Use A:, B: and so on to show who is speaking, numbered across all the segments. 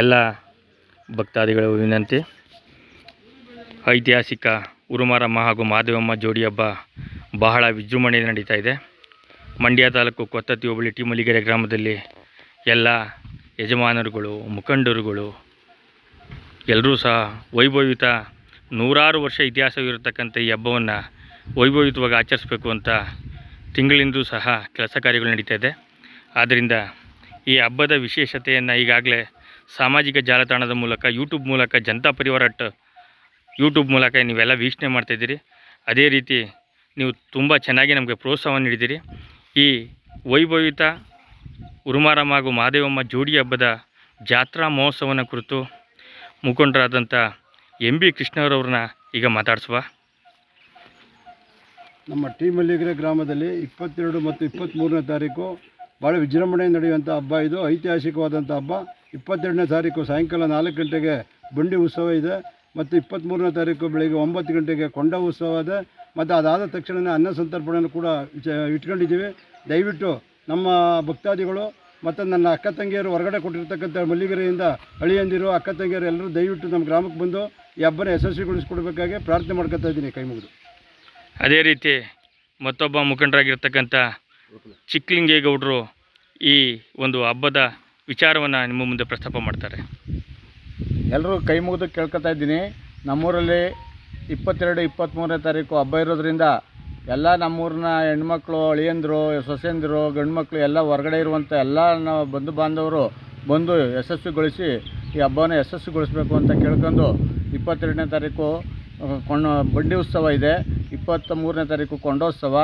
A: ಎಲ್ಲ ಭಕ್ತಾದಿಗಳು ವಿನಂತಿ. ಐತಿಹಾಸಿಕ ಉರುಮಾರಮ್ಮ ಹಾಗೂ ಮಾದೇವಮ್ಮ ಜೋಡಿ ಹಬ್ಬ ಬಹಳ ವಿಜೃಂಭಣೆಯಿಂದ ನಡೀತಾ ಇದೆ. ಮಂಡ್ಯ ತಾಲೂಕು ಕೊತ್ತತ್ತಿ ಹೋಬಳಿ ಟಿ ಮಲ್ಲಿಗೆರೆ ಗ್ರಾಮದಲ್ಲಿ ಎಲ್ಲ ಯಜಮಾನರುಗಳು, ಮುಖಂಡರುಗಳು ಎಲ್ಲರೂ ಸಹ ವೈಭವಿತ ನೂರಾರು ವರ್ಷ ಇತಿಹಾಸವಿರತಕ್ಕಂಥ ಈ ಹಬ್ಬವನ್ನು ವೈಭವಿತವಾಗಿ ಆಚರಿಸಬೇಕು ಅಂತ ತಿಂಗಳಿಂದೂ ಸಹ ಕೆಲಸ ಕಾರ್ಯಗಳು ನಡೀತಾ ಇದೆ. ಆದ್ದರಿಂದ ಈ ಹಬ್ಬದ ವಿಶೇಷತೆಯನ್ನು ಈಗಾಗಲೇ ಸಾಮಾಜಿಕ ಜಾಲತಾಣದ ಮೂಲಕ ಯೂಟ್ಯೂಬ್ ಮೂಲಕ, ಜನತಾ ಪರಿವಾರ ಯೂಟ್ಯೂಬ್ ಮೂಲಕ ನೀವೆಲ್ಲ ವೀಕ್ಷಣೆ ಮಾಡ್ತಾಯಿದ್ದೀರಿ ಅದೇ ರೀತಿ ನೀವು ತುಂಬ ಚೆನ್ನಾಗಿ ನಮಗೆ ಪ್ರೋತ್ಸಾಹ ನೀಡಿದ್ದೀರಿ. ಈ ವೈಭವಿತ ಉರುಮಾರಮ್ಮ ಹಾಗೂ ಮಹಾದೇವಮ್ಮ ಜೋಡಿ ಹಬ್ಬದ ಜಾತ್ರಾ ಮಹೋತ್ಸವನ ಕುರಿತು ಮುಖಂಡರಾದಂಥ ಎಂ ಬಿ ಕೃಷ್ಣವರವ್ರನ್ನ ಈಗ ಮಾತಾಡಿಸುವ.
B: ನಮ್ಮ ಟಿ ಮಲ್ಲಿಗೆರೆ ಗ್ರಾಮದಲ್ಲಿ ಇಪ್ಪತ್ತೆರಡು ಮತ್ತು ಇಪ್ಪತ್ತ್ಮೂರನೇ ತಾರೀಕು ಭಾಳ ವಿಜೃಂಭಣೆ ನಡೆಯುವಂಥ ಹಬ್ಬ ಇದು. ಐತಿಹಾಸಿಕವಾದಂಥ ಹಬ್ಬ. ಇಪ್ಪತ್ತೆರಡನೇ ತಾರೀಕು ಸಾಯಂಕಾಲ ನಾಲ್ಕು ಗಂಟೆಗೆ ಬಂಡಿ ಉತ್ಸವ ಇದೆ, ಮತ್ತು ಇಪ್ಪತ್ತ್ಮೂರನೇ ತಾರೀಕು ಬೆಳಗ್ಗೆ ಒಂಬತ್ತು ಗಂಟೆಗೆ ಕೊಂಡ ಉತ್ಸವ ಇದೆ, ಮತ್ತು ಅದಾದ ತಕ್ಷಣವೇ ಅನ್ನ ಸಂತರ್ಪಣೆಯನ್ನು ಕೂಡ ಇಟ್ಕೊಂಡಿದ್ದೀವಿ. ದಯವಿಟ್ಟು ನಮ್ಮ ಭಕ್ತಾದಿಗಳು, ಮತ್ತು ನನ್ನ ಅಕ್ಕ ತಂಗಿಯರು ಹೊರಗಡೆ ಕೊಟ್ಟಿರ್ತಕ್ಕಂಥ ಮಲ್ಲಿಗೆರೆಯಿಂದ ಹಳಿಯಂದಿರು ಅಕ್ಕ ತಂಗಿಯರು ಎಲ್ಲರೂ ದಯವಿಟ್ಟು ನಮ್ಮ ಗ್ರಾಮಕ್ಕೆ ಬಂದು ಈ ಹಬ್ಬನ ಯಶಸ್ವಿಗೊಳಿಸ್ಕೊಡ್ಬೇಕಾಗಿ ಪ್ರಾರ್ಥನೆ ಮಾಡ್ಕೊತಾ ಇದ್ದೀನಿ ಕೈ ಮುಗಿದು.
A: ಅದೇ ರೀತಿ ಮತ್ತೊಬ್ಬ ಮುಖಂಡರಾಗಿರ್ತಕ್ಕಂಥ ಚಿಕ್ಕಲಿಂಗೇಗೌಡರು ಈ ಒಂದು ಹಬ್ಬದ ವಿಚಾರವನ್ನು ನಿಮ್ಮ ಮುಂದೆ ಪ್ರಸ್ತಾಪ ಮಾಡ್ತಾರೆ.
C: ಎಲ್ಲರೂ ಕೈ ಮುಗಿದು ಕೇಳ್ಕೊತಾ ಇದ್ದೀನಿ. ನಮ್ಮೂರಲ್ಲಿ ಇಪ್ಪತ್ತೆರಡು ಇಪ್ಪತ್ತ್ಮೂರನೇ ತಾರೀಕು ಹಬ್ಬ ಇರೋದ್ರಿಂದ ಎಲ್ಲ ನಮ್ಮೂರಿನ ಹೆಣ್ಮಕ್ಳು, ಅಳಿಯಂದರು, ಸೊಸೆಯಂದಿರು, ಗಂಡ್ಮಕ್ಳು ಎಲ್ಲ ಹೊರಗಡೆ ಇರುವಂಥ ಎಲ್ಲ ನಾವು ಬಂಧು ಬಾಂಧವರು ಬಂದು ಯಶಸ್ವಿಗೊಳಿಸಿ ಈ ಹಬ್ಬವನ್ನು ಯಶಸ್ವಿಗೊಳಿಸಬೇಕು ಅಂತ ಕೇಳ್ಕೊಂಡು ಇಪ್ಪತ್ತೆರಡನೇ ತಾರೀಕು ಕೊಂಡ, ಬಂಡಿ ಉತ್ಸವ ಇದೆ. ಇಪ್ಪತ್ತ ಮೂರನೇ ತಾರೀಕು ಕೊಂಡೋತ್ಸವ,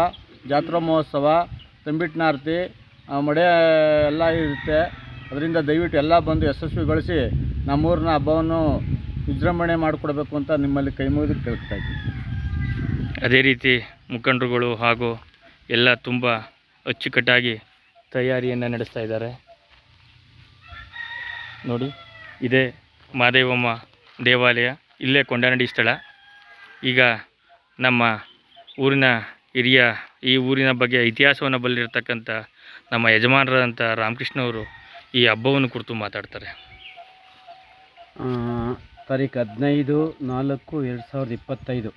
C: ಜಾತ್ರಾ ಮಹೋತ್ಸವ, ತಂಬಿಟ್ನಾರ್ತಿ ಆರತಿ ಮಡೆ ಎಲ್ಲ ಇರುತ್ತೆ. ಅದರಿಂದ ದಯವಿಟ್ಟು ಎಲ್ಲ ಬಂದು ಯಶಸ್ವಿಗೊಳಿಸಿ ನಮ್ಮೂರಿನ ಹಬ್ಬವನ್ನು ವಿಜೃಂಭಣೆ ಮಾಡಿಕೊಡ್ಬೇಕು ಅಂತ ನಿಮ್ಮಲ್ಲಿ ಕೈ ಮುಗಿದು ಕೇಳ್ತಾ
A: ಅದೇ ರೀತಿ ಮುಖಂಡರುಗಳು ಹಾಗೂ ಎಲ್ಲ ತುಂಬ ಅಚ್ಚುಕಟ್ಟಾಗಿ ತಯಾರಿಯನ್ನು ನಡೆಸ್ತಾ ಇದ್ದಾರೆ. ನೋಡಿ, ಇದೇ ಮಾದೇವಮ್ಮ ದೇವಾಲಯ, ಇಲ್ಲೇ ಕೊಂಡನಡಿ ಸ್ಥಳ. ಈಗ ನಮ್ಮ ಊರಿನ ಹಿರಿಯ, ಈ ಊರಿನ ಬಗ್ಗೆ ಇತಿಹಾಸವನ್ನು ಬಲ್ಲಿರ್ತಕ್ಕಂಥ ನಮ್ಮ ಯಜಮಾನರಾದಂಥ ರಾಮಕೃಷ್ಣ ಅವರು ಈ ಹಬ್ಬವನ್ನು ಕುರಿತು ಮಾತಾಡ್ತಾರೆ.
D: ತಾರೀಕು ಹದಿನೈದು ನಾಲ್ಕು ಎರಡು ಸಾವಿರದ ಇಪ್ಪತ್ತೈದು.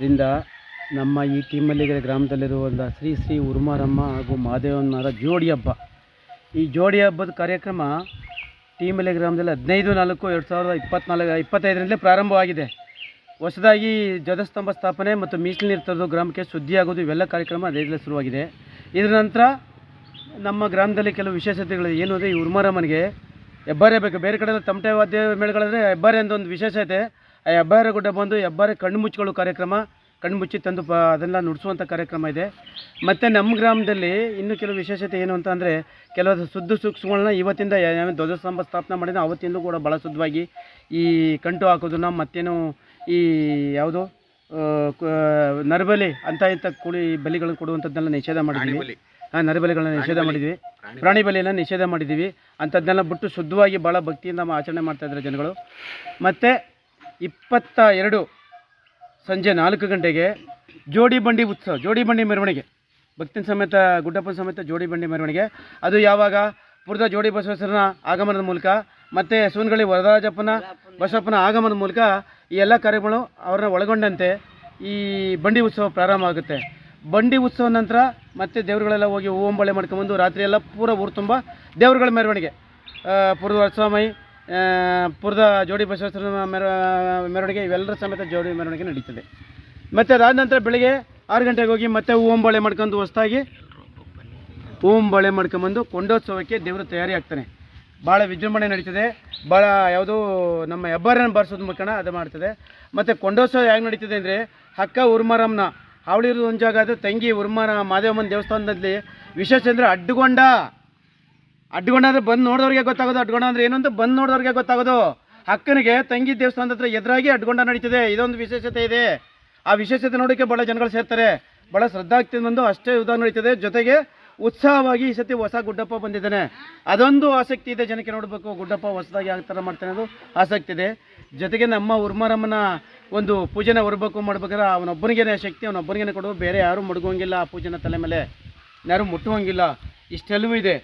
D: ರಿಂದ ನಮ್ಮ ಈ ಟಿಮಲ್ಲಿಗೆರೆ ಗ್ರಾಮದಲ್ಲಿರುವಂಥ ಶ್ರೀ ಶ್ರೀ ಉರ್ಮಾರಮ್ಮ ಹಾಗೂ ಮಹಾದೇವನವರ ಜೋಡಿ ಹಬ್ಬ. ಈ ಜೋಡಿ ಹಬ್ಬದ ಕಾರ್ಯಕ್ರಮ ಟೀಮಲ್ಲಿ ಗ್ರಾಮದಲ್ಲಿ ಹದಿನೈದು ನಾಲ್ಕು ಎರಡು ಸಾವಿರದ ಇಪ್ಪತ್ನಾಲ್ಕು ಇಪ್ಪತ್ತೈದರಿಂದಲೇ ಪ್ರಾರಂಭವಾಗಿದೆ. ಹೊಸದಾಗಿ ಧ್ವಜಸ್ತಂಭ ಸ್ಥಾಪನೆ ಮತ್ತು ಮೀಸಲು ನೀರು ತರೋದು ಗ್ರಾಮಕ್ಕೆ ಸುದ್ದಿಯಾಗೋದು ಇವೆಲ್ಲ ಕಾರ್ಯಕ್ರಮ ಅದೇ ಶುರುವಾಗಿದೆ. ಇದರ ನಂತರ ನಮ್ಮ ಗ್ರಾಮದಲ್ಲಿ ಕೆಲವು ವಿಶೇಷತೆಗಳು ಏನು ಅಂದರೆ ಈ ಉರ್ಮಾರಮ್ಮನಿಗೆ ಹೆಬ್ಬಾರೆ ಬೇಕು. ಬೇರೆ ಕಡೆ ಎಲ್ಲ ತಮಟೆ ವಾದ್ಯ ಮೇಳಗಳಂದರೆ ಹೆಬ್ಬಾರೆ ಅಂತ ಒಂದು ವಿಶೇಷತೆ. ಆ ಹೆಬ್ಬಾರೆ ಗುಡ್ಡ ಬಂದು ಹೆಬ್ಬಾರೆ ಕಣ್ಣು ಮುಚ್ಕೊಳ್ಳೋ ಕಾರ್ಯಕ್ರಮ, ಕಣ್ಣು ಮುಚ್ಚಿ ತಂದು ಪ ಅದೆಲ್ಲ ನುಡಿಸುವಂಥ ಕಾರ್ಯಕ್ರಮ ಇದೆ. ಮತ್ತು ನಮ್ಮ ಗ್ರಾಮದಲ್ಲಿ ಇನ್ನೂ ಕೆಲವು ವಿಶೇಷತೆ ಏನು ಅಂತ ಅಂದರೆ ಕೆಲವು ಸುದ್ದು ಸೂಕ್ಷ್ಮಗಳನ್ನ ಇವತ್ತಿಂದ ಧ್ವಜಸ್ತಂಭ ಸ್ಥಾಪನೆ ಮಾಡಿದ ಅವತ್ತಿಂದ ಕೂಡ ಭಾಳ ಶುದ್ಧವಾಗಿ ಈ ಕಂಟು ಹಾಕೋದನ್ನು ಮತ್ತೇನು ಈ ಯಾವುದು ನರಬಲಿ ಅಂತ ಇಂಥ ಕುಳಿ ಬಲಿಗಳನ್ನು ಕೊಡುವಂಥದ್ದನ್ನೆಲ್ಲ ನಿಷೇಧ ಮಾಡಿದ್ದೀವಿ ನರಬಲಿಗಳನ್ನ ನಿಷೇಧ ಮಾಡಿದ್ವಿ. ಪ್ರಾಣಿ ಬಲಿಯನ್ನು ನಿಷೇಧ ಮಾಡಿದ್ದೀವಿ ಅಂಥದ್ದನ್ನೆಲ್ಲ ಬಿಟ್ಟು ಶುದ್ಧವಾಗಿ ಭಾಳ ಭಕ್ತಿಯಿಂದ ನಮ್ಮ ಆಚರಣೆ ಮಾಡ್ತಾ ಇದ್ದಾರೆ ಜನಗಳು. ಮತ್ತು ಇಪ್ಪತ್ತ ಎರಡು ಸಂಜೆ ನಾಲ್ಕು ಗಂಟೆಗೆ ಜೋಡಿ ಬಂಡಿ ಉತ್ಸವ ಜೋಡಿ ಬಂಡಿ ಮೆರವಣಿಗೆ. ಭಕ್ತಿನ ಸಮೇತ ಗುಡ್ಡಪ್ಪನ ಸಮೇತ ಜೋಡಿ ಬಂಡಿ ಮೆರವಣಿಗೆ. ಅದು ಯಾವಾಗ? ಪುರದ ಜೋಡಿ ಬಸವೇಶ್ವರನ ಆಗಮನದ ಮೂಲಕ ಮತ್ತು ಸೂನಗಳಿ ವರದರಾಜಪ್ಪನ ಬಸವಪ್ಪನ ಆಗಮನದ ಮೂಲಕ ಈ ಎಲ್ಲ ಕಾರ್ಯಗಳು ಅವ್ರನ್ನ ಒಳಗೊಂಡಂತೆ ಈ ಬಂಡಿ ಉತ್ಸವ ಪ್ರಾರಂಭ ಆಗುತ್ತೆ. ಬಂಡಿ ಉತ್ಸವ ನಂತರ ಮತ್ತೆ ದೇವರುಗಳೆಲ್ಲ ಹೋಗಿ ಹೂವಂಬಳೆ ಮಾಡ್ಕೊಂಬಂದು ರಾತ್ರಿ ಎಲ್ಲ ಪೂರ ಊರು ತುಂಬ ದೇವರುಗಳ ಮೆರವಣಿಗೆ. ಪುರದ ಸ್ವಾಮಿ ಪುರದ ಜೋಡಿ ಬಸವೇಶ್ವರ ಮೆರ, ಮೆರವಣಿಗೆ, ಇವೆಲ್ಲರ ಸಮೇತ ಜೋಡಿ ಮೆರವಣಿಗೆ ನಡೀತದೆ. ಮತ್ತು ಅದಾದ ನಂತರ ಬೆಳಿಗ್ಗೆ ಆರು ಗಂಟೆಗೆ ಹೋಗಿ ಮತ್ತೆ ಹೂವಂಬಳೆ ಮಾಡ್ಕೊಂಡು ಹೊಸದಾಗಿ ಹೂವಂಬಳೆ ಮಾಡ್ಕೊಂಬಂದು ಕೊಂಡೋತ್ಸವಕ್ಕೆ ದೇವರು ತಯಾರಿ ಆಗ್ತಾನೆ. ಭಾಳ ವಿಜೃಂಭಣೆ ನಡೀತದೆ. ಭಾಳ ಯಾವುದೋ ನಮ್ಮ ಹೆಬ್ಬಾರನ್ನು ಬಾರಿಸೋದು ಮುಖಣ ಅದು ಮಾಡ್ತದೆ. ಮತ್ತು ಕೊಂಡೋತ್ಸವ ಹೇಗೆ ನಡೀತದೆ ಅಂದರೆ ಅಕ್ಕ ಉರ್ಮಾರಮ್ಮನ ಹಾವಳಿರೋದು ಒಂದು ಜಾಗ ಆದರೆ ತಂಗಿ ಉರ್ಮಾನ ಮಾದೇವಮ್ಮನ ದೇವಸ್ಥಾನದಲ್ಲಿ ವಿಶೇಷ ಅಂದರೆ ಅಡ್ಡಗೊಂಡ. ಅಡ್ಡಗೊಂಡ ಅಂದರೆ ಬಂದು ನೋಡಿದವ್ರಿಗೆ ಗೊತ್ತಾಗೋದು ಅಡ್ಗೊಂಡ ಅಂದರೆ ಏನು ಬಂದು ನೋಡಿದವ್ರಿಗೆ ಗೊತ್ತಾಗೋದು. ಅಕ್ಕನಿಗೆ ತಂಗಿ ದೇವಸ್ಥಾನದ ಹತ್ರ ಎದುರಾಗಿ ಅಡ್ಗೊಂಡ ನಡೀತದೆ, ಇದೊಂದು ವಿಶೇಷತೆ ಇದೆ. ಆ ವಿಶೇಷತೆ ನೋಡೋಕ್ಕೆ ಭಾಳ ಜನಗಳು ಸೇರ್ತಾರೆ. ಭಾಳ ಶ್ರದ್ಧಾಕ್ತಿ ಬಂದು ಅಷ್ಟೇ ಉದಾಹರಣೆ ನಡೀತದೆ. ಜೊತೆಗೆ ಉತ್ಸಾಹವಾಗಿ ಈ ಸತಿ ಹೊಸ ಗುಡ್ಡಪ್ಪ ಬಂದಿದ್ದಾನೆ. ಅದೊಂದು ಆಸಕ್ತಿ ಇದೆ, ಜನಕ್ಕೆ ನೋಡಬೇಕು. ಗುಡ್ಡಪ್ಪ ಹೊಸದಾಗಿ ಯಾವ ಥರ ಮಾಡ್ತಾನೆ ಅದು ಆಸಕ್ತಿ ಇದೆ. ಜೊತೆಗೆ ನಮ್ಮ ಉರ್ಮರಮ್ಮನ ಒಂದು ಪೂಜೆನ ಹೊರಬೇಕು ಮಾಡ್ಬೇಕಾದ್ರೆ ಅವನೊಬ್ಬನಿಗೇನೆ ಶಕ್ತಿ, ಅವನೊಬ್ಬನಿಗೇನೆ ಕೊಡೋದು. ಬೇರೆ ಯಾರೂ ಮಡಗೋಂಗಿಲ್ಲ ಆ ಪೂಜೆನ ತಲೆ ಮೇಲೆ. ಯಾರೂ ಮುಟ್ಟುವಂಗಿಲ್ಲ. ಇಷ್ಟೆಲ್ಲವೂ ಇದೆ.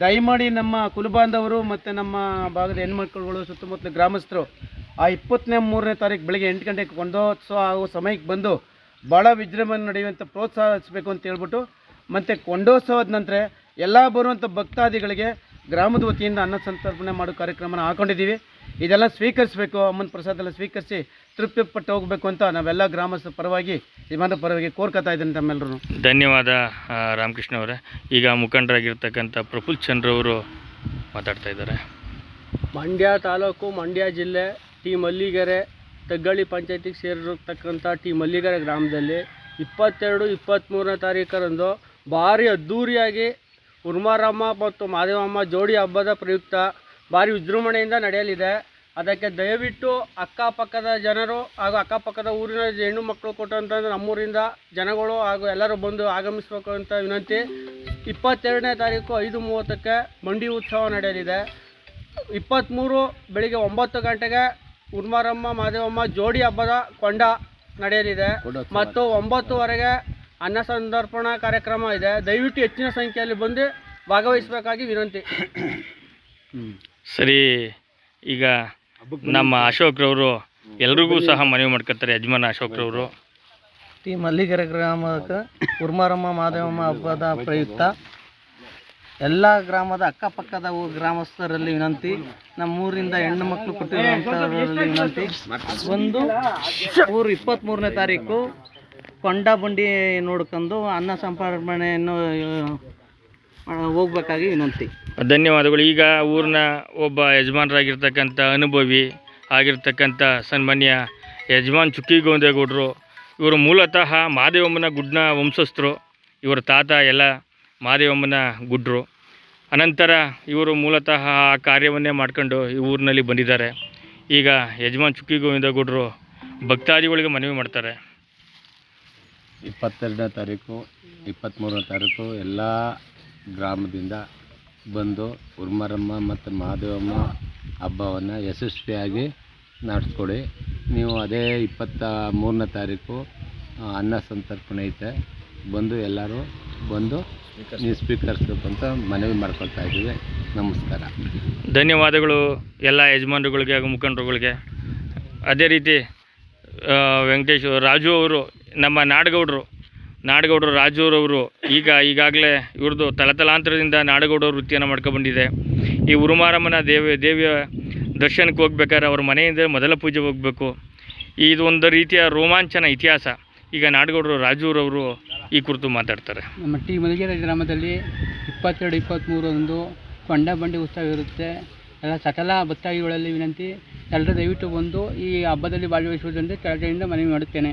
D: ದಯಮಾಡಿ ನಮ್ಮ ಕುಲಬಾಂಧವರು ಮತ್ತು ನಮ್ಮ ಭಾಗದ ಹೆಣ್ಮಕ್ಳುಗಳು, ಸುತ್ತಮುತ್ತಲ ಗ್ರಾಮಸ್ಥರು, ಆ ಇಪ್ಪತ್ತನೇ ಮೂರನೇ ತಾರೀಕು ಬೆಳಗ್ಗೆ ಎಂಟು ಗಂಟೆಗೆ ಕೊಂಡೋತ್ಸವ ಆಗೋ ಸಮಯಕ್ಕೆ ಬಂದು ಭಾಳ ವಿಜೃಂಭಣೆ ನಡೆಯುವಂಥ ಪ್ರೋತ್ಸಾಹಿಸಬೇಕು ಅಂತ ಹೇಳ್ಬಿಟ್ಟು ಮತ್ತು ಕೊಂಡೋತ್ಸವದ ನಂತರ ಎಲ್ಲ ಬರುವಂಥ ಭಕ್ತಾದಿಗಳಿಗೆ ಗ್ರಾಮದ ವತಿಯಿಂದ ಅನ್ನ ಸಂತರ್ಪಣೆ ಮಾಡೋ ಕಾರ್ಯಕ್ರಮನ ಹಾಕೊಂಡಿದ್ದೀವಿ. ಇದೆಲ್ಲ ಸ್ವೀಕರಿಸಬೇಕು ಅಮ್ಮನ ಪ್ರಸಾದ ಎಲ್ಲ ಸ್ವೀಕರಿಸಿ ತೃಪ್ತಿ ಪಟ್ಟು ಹೋಗಬೇಕು ಅಂತ ನಾವೆಲ್ಲ ಗ್ರಾಮಸ್ಥರ ಪರವಾಗಿ ವಿಮಾನ ಪರವಾಗಿ ಕೋರ್ಕತಾ ಇದ್ದೀನಿ ತಮ್ಮೆಲ್ಲರೂ
A: ಧನ್ಯವಾದ ರಾಮಕೃಷ್ಣ ಅವರೇ. ಈಗ ಮುಖಂಡರಾಗಿರ್ತಕ್ಕಂಥ ಪ್ರಫುಲ್ ಚಂದ್ರವರು ಮಾತಾಡ್ತಾ ಇದ್ದಾರೆ.
E: ಮಂಡ್ಯ ತಾಲೂಕು ಮಂಡ್ಯ ಜಿಲ್ಲೆ ಟಿ ಮಲ್ಲಿಗೆರೆ ತಗ್ಗಳ್ಳಿ ಪಂಚಾಯತಿಗೆ ಸೇರಿರತಕ್ಕಂಥ ಟಿ ಮಲ್ಲಿಗೆರೆ ಗ್ರಾಮದಲ್ಲಿ ಇಪ್ಪತ್ತೆರಡು ಇಪ್ಪತ್ತ್ಮೂರನೇ ತಾರೀಕರಂದು ಭಾರಿ ಅದ್ಧೂರಿಯಾಗಿ ಉರ್ಮಾರಮ್ಮ ಮತ್ತು ಮಾದೇವಮ್ಮ ಜೋಡಿ ಹಬ್ಬದ ಪ್ರಯುಕ್ತ ಭಾರಿ ವಿಜೃಂಭಣೆಯಿಂದ ನಡೆಯಲಿದೆ. ಅದಕ್ಕೆ ದಯವಿಟ್ಟು ಅಕ್ಕಪಕ್ಕದ ಜನರು ಹಾಗೂ ಅಕ್ಕಪಕ್ಕದ ಊರಿನ ಹೆಣ್ಣು ಮಕ್ಕಳು ಕೊಟ್ಟಂತ ನಮ್ಮೂರಿಂದ ಜನಗಳು ಹಾಗೂ ಎಲ್ಲರೂ ಬಂದು ಆಗಮಿಸಬೇಕು ಅಂತ ವಿನಂತಿ. ಇಪ್ಪತ್ತೆರಡನೇ ತಾರೀಕು ಐದು ಮೂವತ್ತಕ್ಕೆ ಮಂಡಿ ಉತ್ಸವ ನಡೆಯಲಿದೆ. ಇಪ್ಪತ್ತ್ಮೂರು ಬೆಳಿಗ್ಗೆ ಒಂಬತ್ತು ಗಂಟೆಗೆ ಉರ್ಮಾರಮ್ಮ ಮಾದೇವಮ್ಮ ಜೋಡಿ ಹಬ್ಬದ ಕೊಂಡ ನಡೆಯಲಿದೆ. ಮತ್ತು ಒಂಬತ್ತುವರೆಗೆ ಅನ್ನ ಸಂದರ್ಪಣಾ ಕಾರ್ಯಕ್ರಮ ಇದೆ. ದಯವಿಟ್ಟು ಹೆಚ್ಚಿನ ಸಂಖ್ಯೆಯಲ್ಲಿ ಬಂದು ಭಾಗವಹಿಸಬೇಕಾಗಿ ವಿನಂತಿ.
A: ಸರಿ ಈಗ ನಮ್ಮ ಅಶೋಕ್ರವರು ಎಲ್ರಿಗೂ ಸಹ ಮನವಿ ಮಾಡ್ಕೊತಾರೆ ಯಜಮಾನ ಅಶೋಕ್ರವರು
E: ಟಿ ಮಲ್ಲಿಗೆರೆ ಗ್ರಾಮಕ್ಕೆ ಕುರ್ಮಾರಮ್ಮ ಮಾದೇವಮ್ಮ ಹಬ್ಬದ ಪ್ರಯುಕ್ತ. ಎಲ್ಲ ಗ್ರಾಮದ ಅಕ್ಕಪಕ್ಕದ ಗ್ರಾಮಸ್ಥರಲ್ಲಿ ವಿನಂತಿ ನಮ್ಮೂರಿಂದ ಹೆಣ್ಣು ಮಕ್ಕಳು ಕೊಟ್ಟಿರುವಂಥವರಲ್ಲಿ ವಿನಂತಿ. ಒಂದು ಊರು ಇಪ್ಪತ್ತ್ಮೂರನೇ ತಾರೀಕು. ಕೊಂಡ ಬಂಡಿ ನೋಡ್ಕೊಂಡು ಅನ್ನ ಸಂಪಾದನೆಯನ್ನು ಹೋಗ್ಬೇಕಾಗಿ ವಿನಂತಿ.
A: ಧನ್ಯವಾದಗಳು. ಈಗ ಊರಿನ ಒಬ್ಬ ಯಜಮಾನರಾಗಿರ್ತಕ್ಕಂಥ ಅನುಭವಿ ಆಗಿರ್ತಕ್ಕಂಥ ಸನ್ಮಾನ್ಯ ಯಜಮಾನ್ ಚುಕ್ಕಿಗೋಂದೇಗೌಡರು ಇವರು ಮೂಲತಃ ಮಾದೇವಮ್ಮನ ಗುಡ್ನ ವಂಶಸ್ಥರು. ಇವರ ತಾತ ಎಲ್ಲ ಮಾದೇವಮ್ಮನ ಗುಡ್ರು. ಅನಂತರ ಇವರು ಮೂಲತಃ ಆ ಕಾರ್ಯವನ್ನೇ ಮಾಡ್ಕೊಂಡು ಈ ಊರಿನಲ್ಲಿ ಬಂದಿದ್ದಾರೆ. ಈಗ ಯಜಮಾನ್ ಚುಕ್ಕಿಗೋವಿಂದಗೌಡರು ಭಕ್ತಾದಿಗಳಿಗೆ ಮನವಿ ಮಾಡ್ತಾರೆ.
C: ಇಪ್ಪತ್ತೆರಡನೇ ತಾರೀಕು ಇಪ್ಪತ್ತ್ಮೂರನೇ ತಾರೀಕು ಎಲ್ಲ ಗ್ರಾಮದಿಂದ ಬಂದು ಉರ್ಮರಮ್ಮ ಮತ್ತು ಮಹಾದೇವಮ್ಮ ಹಬ್ಬವನ್ನು ಯಶಸ್ವಿಯಾಗಿ ನಡೆಸ್ಕೊಡಿ. ನೀವು ಅದೇ ಇಪ್ಪತ್ತ ಮೂರನೇ ತಾರೀಕು ಅನ್ನ ಸಂತರ್ಪಣೆ ಐತೆ. ಬಂದು ಎಲ್ಲರೂ ಬಂದು ನೀವು ಅಂತ ಮನವಿ ಮಾಡ್ಕೊಳ್ತಾ ಇದ್ದೀವಿ. ನಮಸ್ಕಾರ.
A: ಧನ್ಯವಾದಗಳು ಎಲ್ಲ ಯಜಮಾನರುಗಳಿಗೆ ಹಾಗೂ ಮುಖಂಡರುಗಳಿಗೆ. ಅದೇ ರೀತಿ ವೆಂಕಟೇಶ್ ರಾಜು ಅವರು ನಮ್ಮ ನಾಡಗೌಡರು ನಾಡಗೌಡರು ರಾಜೂರವರು ಈಗ ಈಗಾಗಲೇ ಇವ್ರದ್ದು ತಲತಲಾಂತರದಿಂದ ನಾಡಗೌಡರು ವೃತ್ತಿಯನ್ನು ಮಾಡ್ಕೊಬಂದಿದೆ ಈ ಉರುಮಾರಮ್ಮನ ದೇವಿ, ದೇವಿಯ ದರ್ಶನಕ್ಕೆ ಹೋಗ್ಬೇಕಾದ್ರೆ ಅವ್ರ ಮನೆಯಿಂದ ಮೊದಲ ಪೂಜೆ ಹೋಗಬೇಕು. ಇದು ಒಂದು ರೀತಿಯ ರೋಮಾಂಚನ ಇತಿಹಾಸ. ಈಗ ನಾಡಗೌಡರು ರಾಜೂರವರು ಈ ಕುರಿತು ಮಾತಾಡ್ತಾರೆ.
E: ನಮ್ಮ ಟಿ. ಮಲಗೇರ ಗ್ರಾಮದಲ್ಲಿ ಇಪ್ಪತ್ತೆರಡು ಇಪ್ಪತ್ತ್ಮೂರರಂದು ಕೊಂಡ ಬಂಡಿ ಉತ್ಸವ ಇರುತ್ತೆ. ಎಲ್ಲ ಸಕಲ ಭಕ್ತಾದಿಗಳಲ್ಲಿ ವಿನಂತಿ, ಎಲ್ಲರೂ ದಯವಿಟ್ಟು ಬಂದು ಈ ಹಬ್ಬದಲ್ಲಿ ಭಾಗವಹಿಸುವುದಂತೆ ಕೆಳಗಡೆಯಿಂದ ಮನವಿ ಮಾಡುತ್ತೇನೆ.